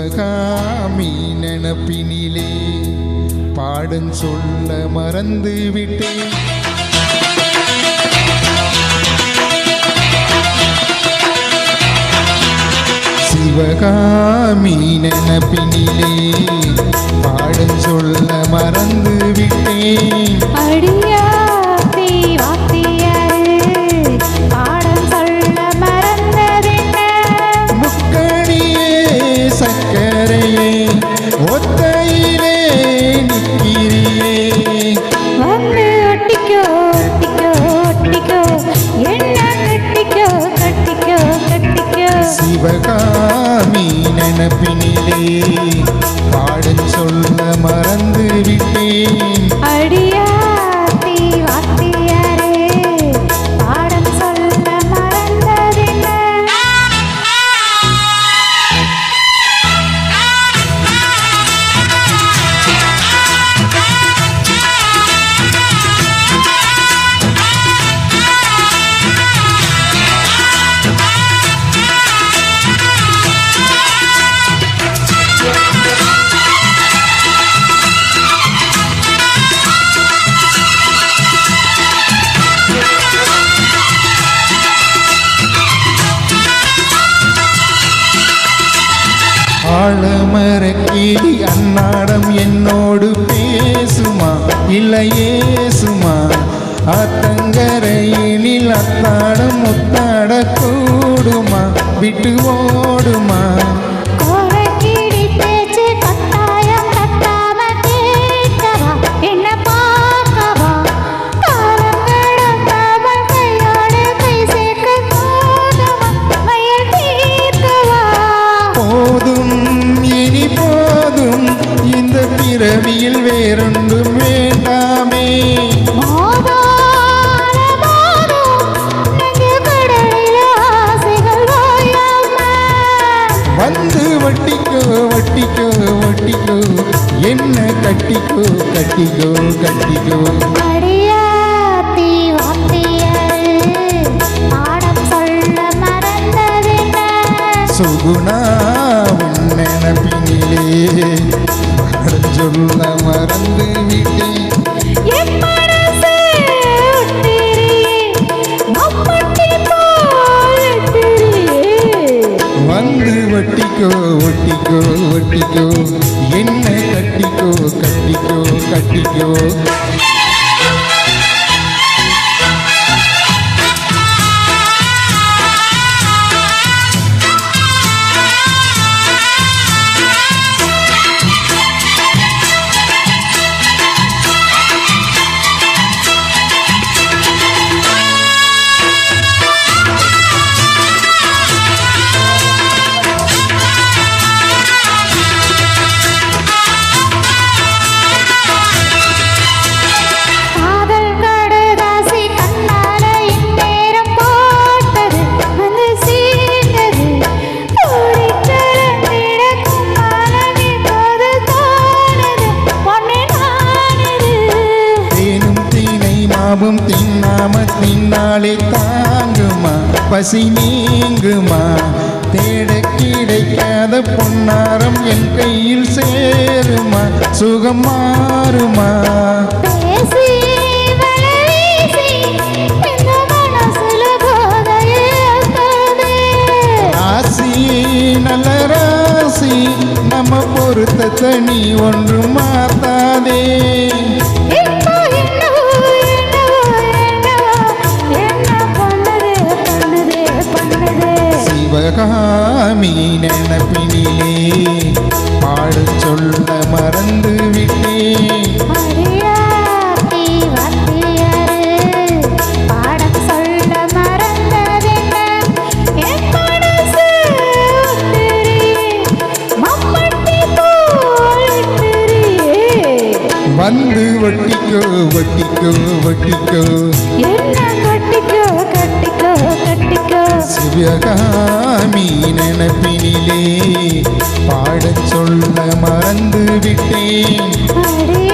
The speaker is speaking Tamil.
சிவகாமி நினப்பினிலே பாடும் சொல்ல மறந்து விட்டேன். சிவகாமி நினப்பினிலே பாடும் சொல்ல மறந்து விட்டேன். சிவகாமி நினப்பினிலே. ஆழமரக்கீடி அன்னாடம் என்னோடு பேசுமா? இல்லையே சுமா அத்தங்கரையினில் அத்தாடம் முத்தாட கூடுமா? விட்டு ஓடுமா? வந்து வட்டிக்கோ வட்டிக்கோ வட்டிக்கோ. என்ன கட்டிக்கோ கட்டிக்கோ கட்டிக்கோ. சுகுணா உன் நினப்பினிலே சொல்ல மறந்து வந்து வட்டிக்கோ ஒட்டிக்கோ. வட்டிக்கோ என்ன கட்டிக்கோ கட்டிக்கோ கட்டிக்கோ. மாவும் தின்னாம தின்னாலே தாங்குமா? பசி நீங்குமா? தேட கிடைக்காத பொன்னாரம் என் கையில் சேருமா? சுகம் மாறுமா? நல்ல ராசி நம்ம பொருத்தத்தை நீ ஒன்று மாத்தாதே. சிவகாமி நினப்பினிலே பாடச் சொல்ல மறந்து விட்டேன் சிவகாமி நினப்பினிலே பாடச் சொல்ல மறந்து விட்டேன்